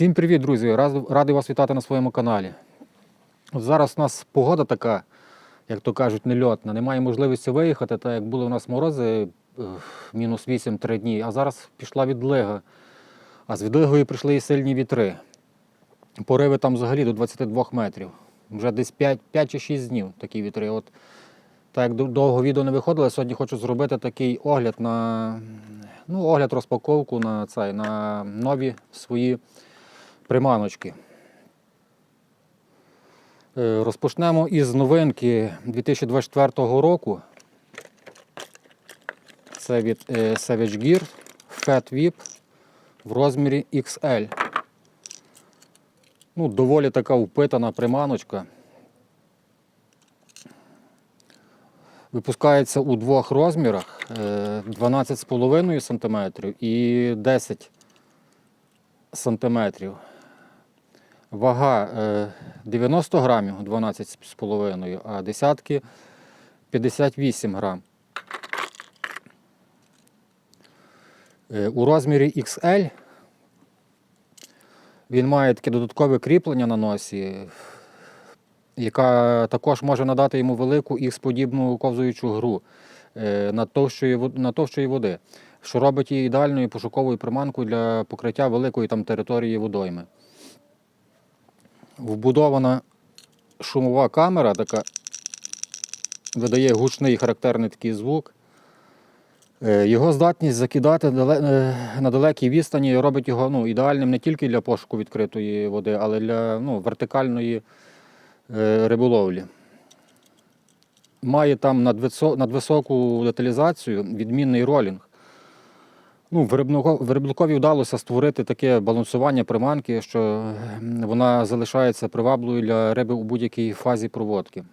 Всім привіт, друзі! Радий вас вітати на своєму каналі. Зараз у нас погода така, як то кажуть, нельотна. Немає можливості виїхати, так як були у нас морози мінус 8 3 дні, а зараз пішла відлига. А з відлигою прийшли і сильні вітри. Пориви там взагалі до 22 метрів. Вже десь 5, 5 чи 6 днів такі вітри. От, так як довго відео не виходило, сьогодні хочу зробити такий огляд на ну, огляд розпаковку на, цей, на нові свої приманочки. Е, Розпочнемо із новинки 2024 року. Це від е, Savage Gear Fat Whip в розмірі XL. Ну, доволі така впитана приманочка. Випускається у двох розмірах е, 12,5 см і 10 см. Вага е, 90 грамів 12,5, а десятки 58 грам. Е, У розмірі XL він має таке додаткове кріплення на носі, яка також може надати йому велику ікс-подібну ковзуючу гру е, на товщої, на товщої води, що робить її ідеальною пошуковою приманкою для покриття великої там території водойми. Вбудована шумова камера, така видає гучний характерний такий звук. Е, Його здатність закидати е, на далекій відстані робить його ну, ідеальним не тільки для пошуку відкритої води, але для ну, вертикальної е, риболовлі. Має там надвисоку деталізацію, відмінний ролінг. Ну, виробникові вдалося створити таке балансування приманки, що е, вона залишається привабливою для риби у будь-якій фазі проводки.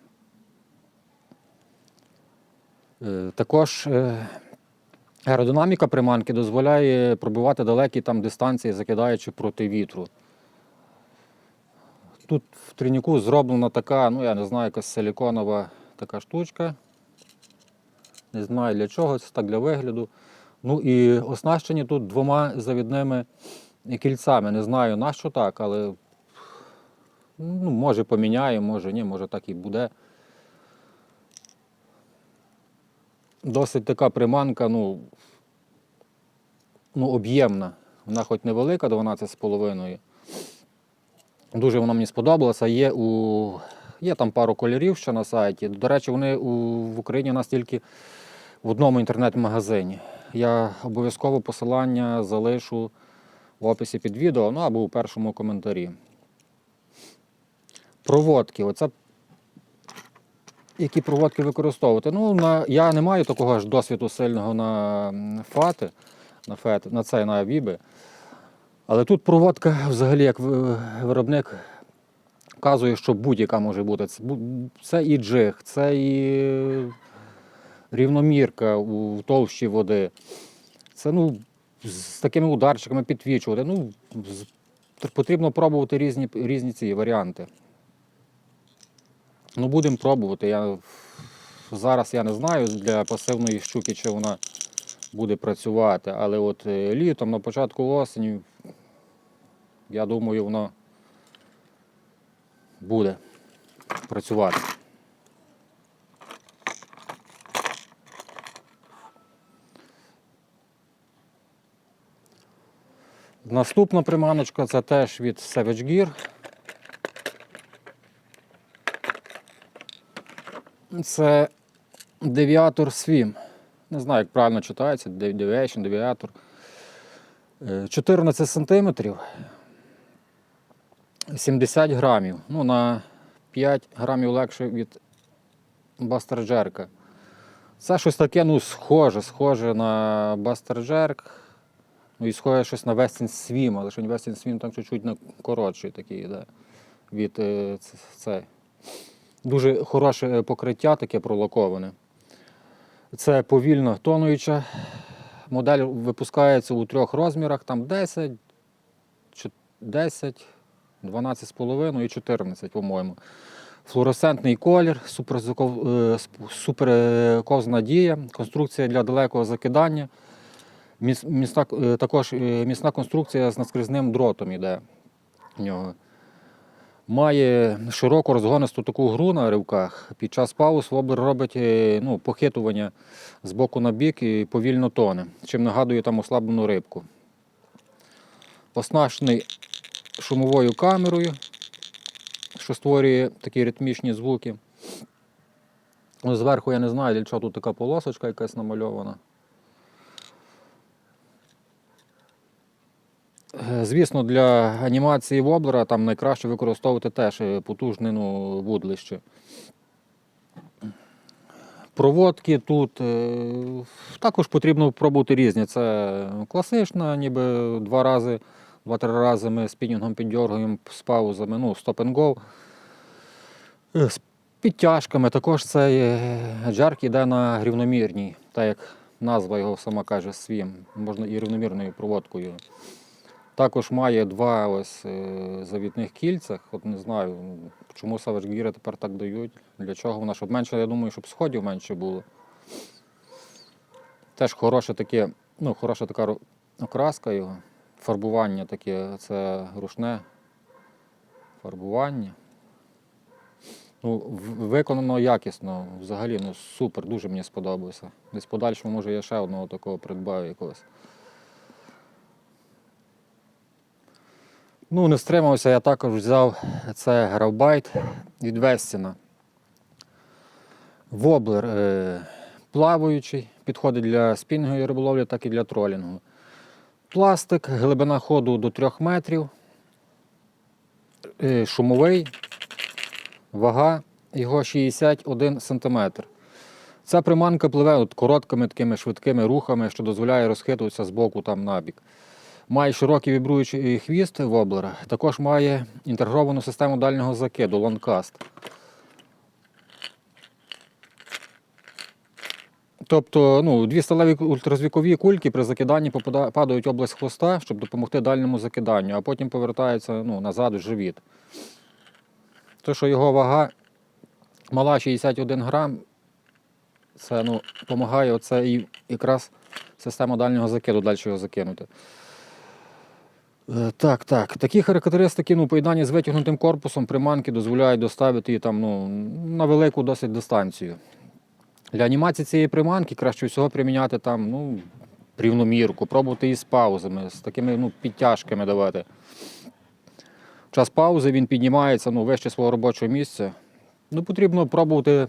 Е, Також е, аеродинаміка приманки дозволяє пробивати далекі там дистанції, закидаючи проти вітру. Тут в трійнику зроблена така, ну я не знаю, якась силіконова така штучка. Не знаю для чого, це так для вигляду. Ну і оснащені тут двома завідними кільцями. Не знаю на що так, але ну, може поміняємо, може ні, може так і буде. Досить така приманка, ну, ну об'ємна. Вона хоч невелика, 12,5. Дуже вона мені сподобалася. Є, у... Є там пару кольорів ще на сайті. До речі, вони у... в Україні у нас тільки в одному інтернет-магазині. Я обов'язково посилання залишу в описі під відео, ну або у першому коментарі. Проводки. Оце які проводки використовувати. Ну, на, я не маю такого ж досвіду сильного на фати, на фет, на цей на віби. Але тут проводка, взагалі, як виробник вказує, що будь-яка може бути. Це, і джиг, це і рівномірка у товщі води. Це ну, з такими ударчиками підвічувати. Ну, потрібно пробувати різні, різні ці варіанти. Ну, будемо пробувати. Я, зараз я не знаю для пасивної щуки, чи вона буде працювати, але от е, літом, на початку осені, я думаю, воно буде працювати. Наступна приманочка це теж від Savage Gear. Це девіатор Swim. Не знаю, як правильно читається. Dev- Deviation, девіатор. Е, 14 сантиметрів. 70 грамів. Ну, на 5 грамів легше від Бастерджерка. Це щось таке, ну, схоже, схоже на Бастерджерк. Ну і схоже щось на Westin Swim, але що Westin Swim там чуть-чуть коротший такий йде від е, ц- цей. Дуже хороше е, покриття, таке пролаковане. Це повільно тонуюча. Модель випускається у трьох розмірах, там 10, 10, 12,5 і 14, по-моєму. Флуоресцентний колір, е, суперковзна дія, конструкція для далекого закидання. Міс- е, також е, міцна конструкція з наскрізним дротом іде. в нього. Має широку розгонисту таку гру на ривках. Під час пауз воблер робить е, ну, похитування з боку на бік і повільно тоне, чим нагадує там ослаблену рибку. Оснащений шумовою камерою, що створює такі ритмічні звуки. Зверху я не знаю, для чого тут така полосочка якась намальована. Звісно, для анімації воблера там найкраще використовувати теж е, потужне ну, вудлище. Проводки тут е, також потрібно пробувати різні. Це класична, ніби два рази, два-три рази ми спінінгом піддергуємо з паузами, ну, стоп and go. Е, З підтяжками також цей е, джерк йде на рівномірній, так як назва його сама каже свім, можна і рівномірною проводкою. Також має два ось е, завітних кільцях. От не знаю, чому Gear тепер так дають. Для чого вона? Щоб менше, я думаю, щоб сходів менше було. Теж хороше таке, ну, хороша така окраска його. Фарбування таке, це рушне фарбування. Ну, виконано якісно, взагалі, ну супер, дуже мені сподобалося. Десь подальшому, може, я ще одного такого придбаю якогось. Ну, не стримався, я також взяв це гравбайт від Вестіна. Воблер е, плаваючий, підходить для спінгової риболовлі, так і для тролінгу. Пластик, глибина ходу до 3 метрів, е, шумовий, вага його 61 см. Ця приманка пливе от короткими такими швидкими рухами, що дозволяє розхитуватися з боку там набік. Має широкий вібруючий хвіст воблера, також має інтегровану систему дальнього закиду лонкаст. Тобто ну, дві сталеві ультразвукові кульки при закиданні падають в область хвоста, щоб допомогти дальньому закиданню, а потім повертаються ну, назад в живіт. То, що його вага мала 61 грам, це ну, допомагає оце і якраз система дальнього закиду далі його закинути. Е, Так, так. Такі характеристики ну, поєднання з витягнутим корпусом приманки дозволяють доставити її там, ну, на велику досить дистанцію. Для анімації цієї приманки краще всього приміняти там, ну, рівномірку, пробувати її з паузами, з такими ну, підтяжками давати. Час паузи він піднімається ну, вище свого робочого місця. Ну, потрібно пробувати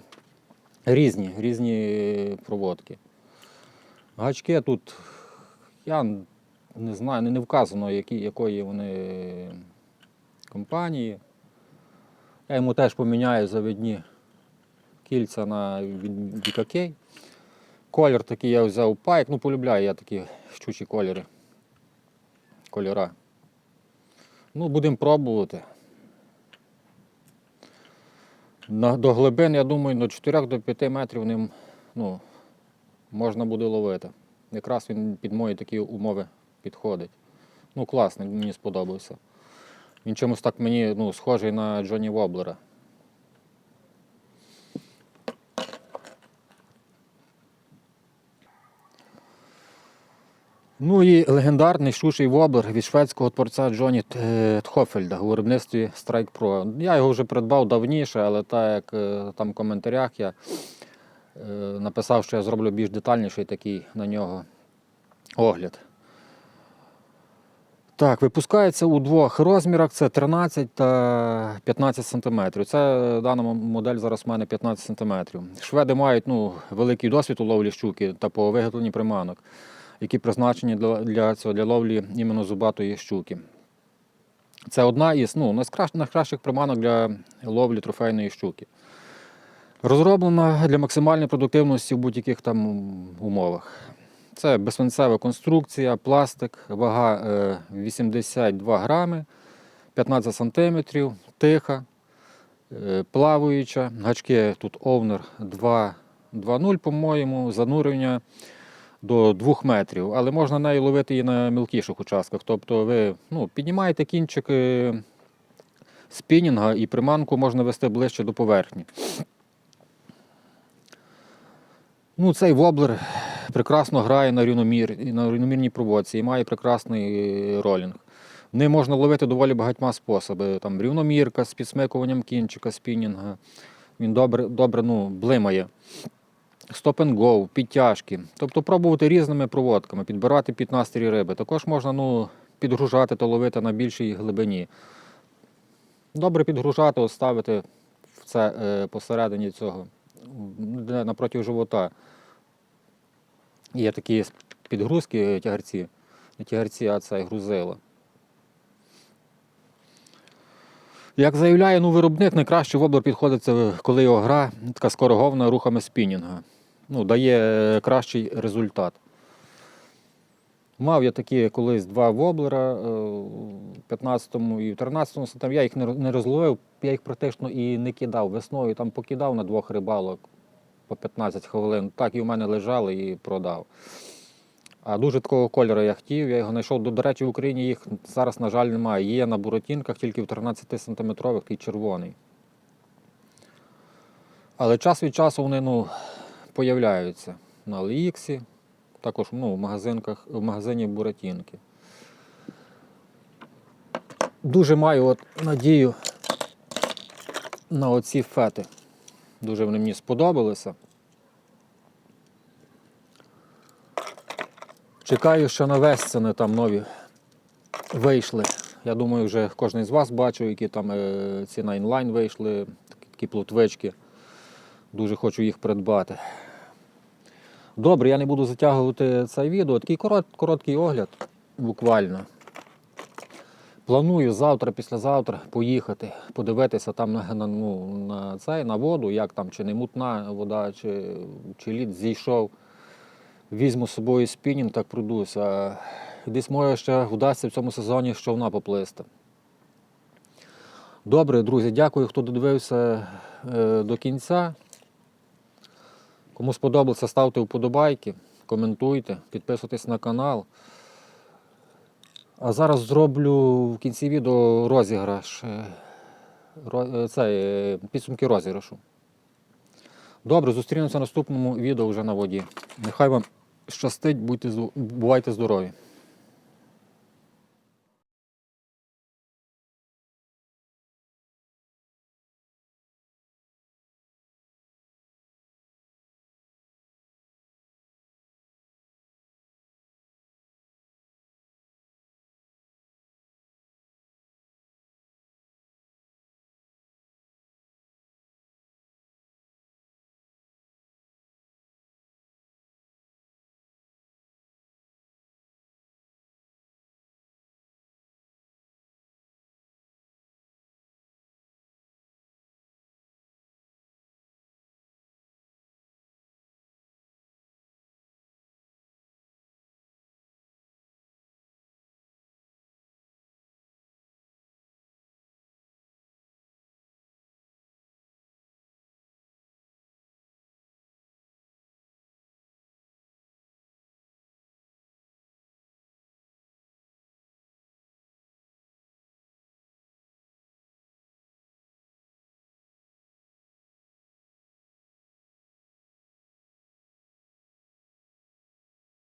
різні, різні проводки. Гачки тут я не знаю, не, вказано, які, якої вони компанії. Я йому теж поміняю завідні кільця на від Колір такий я взяв пайк. Ну, полюбляю я такі щучі кольори. Кольора. Ну, будемо пробувати. На, до глибин, я думаю, до 4 до 5 метрів ним ну, можна буде ловити. Якраз він під мої такі умови підходить. Ну, класний, мені сподобався. Він чомусь так мені ну, схожий на Джонні Воблера. Ну і легендарний щучий воблер від шведського творця Джоні Тхофельда у виробництві Strike Pro. Я його вже придбав давніше, але так як е, там в коментарях я е, написав, що я зроблю більш детальніший такий на нього огляд. Так, випускається у двох розмірах: це 13 та 15 см. Це е, дана модель зараз в мене 15 см. Шведи мають ну, великий досвід у ловлі щуки та по виготовленні приманок, які призначені для, для, цього, для ловлі іменно зубатої щуки. Це одна із ну, найкращих приманок для ловлі трофейної щуки. Розроблена для максимальної продуктивності в будь-яких там умовах. Це безсвинцева конструкція, пластик, вага е, 82 грами, 15 сантиметрів, тиха, е, плаваюча. Гачки тут овнер 2.0, по-моєму, занурення до 2 метрів, але можна нею ловити і на мілкіших участках. Тобто ви ну, піднімаєте кінчик е, спінінга і приманку можна вести ближче до поверхні. Ну, цей воблер прекрасно грає на, рівномір, на рівномірній проводці і має прекрасний е, ролінг. Не можна ловити доволі багатьма способами. Там рівномірка з підсмикуванням кінчика, спінінга. Він добре, добре ну, блимає. Go, підтяжки. Тобто пробувати різними проводками, підбирати під настрій риби. Також можна ну, підгружати та ловити на більшій глибині. Добре підгружати, от ставити в це е, посередині цього, напроти живота. Є такі підгрузки тягарці. Не тягарці, а це грузила. Як заявляє ну, виробник, найкраще воблер підходить, це коли його гра така скорогована рухами спінінга. Ну, дає е, кращий результат. Мав я такі колись два воблера е, в 15-му і в 13-му сантиметрі. Я їх не розловив, я їх практично і не кидав. Весною там покидав на двох рибалок по 15 хвилин. Так і в мене лежали і продав. А дуже такого кольору я хотів, я його знайшов. До, речі, в Україні їх зараз, на жаль, немає. Є на буратінках тільки в 13 сантиметрових, такий червоний. Але час від часу вони ну, появляються на Алііксі, також ну, в, магазинках, в магазині Буратінки. Дуже маю от надію на оці фети. Дуже вони мені сподобалися. Чекаю, що на Весцени там нові вийшли. Я думаю, вже кожен з вас бачив, які там е, ці на інлайн вийшли, такі, плотвички. Дуже хочу їх придбати. Добре, я не буду затягувати це відео. Такий корот, короткий огляд, буквально. Планую завтра, післязавтра поїхати, подивитися там на, на, ну, на, цей, на воду, як там, чи не мутна вода, чи, чи лід зійшов. Візьму з собою спінінг, так пройдуся. Десь може ще вдасться в цьому сезоні човна поплисти. Добре, друзі, дякую, хто додивився е, до кінця. Кому сподобалося, ставте вподобайки, коментуйте, підписуйтесь на канал. А зараз зроблю в кінці відео розіграш. е, е, Це, е, підсумки розіграшу. Добре, зустрінемося в наступному відео вже на воді. Нехай вам щастить, будьте, бувайте здорові.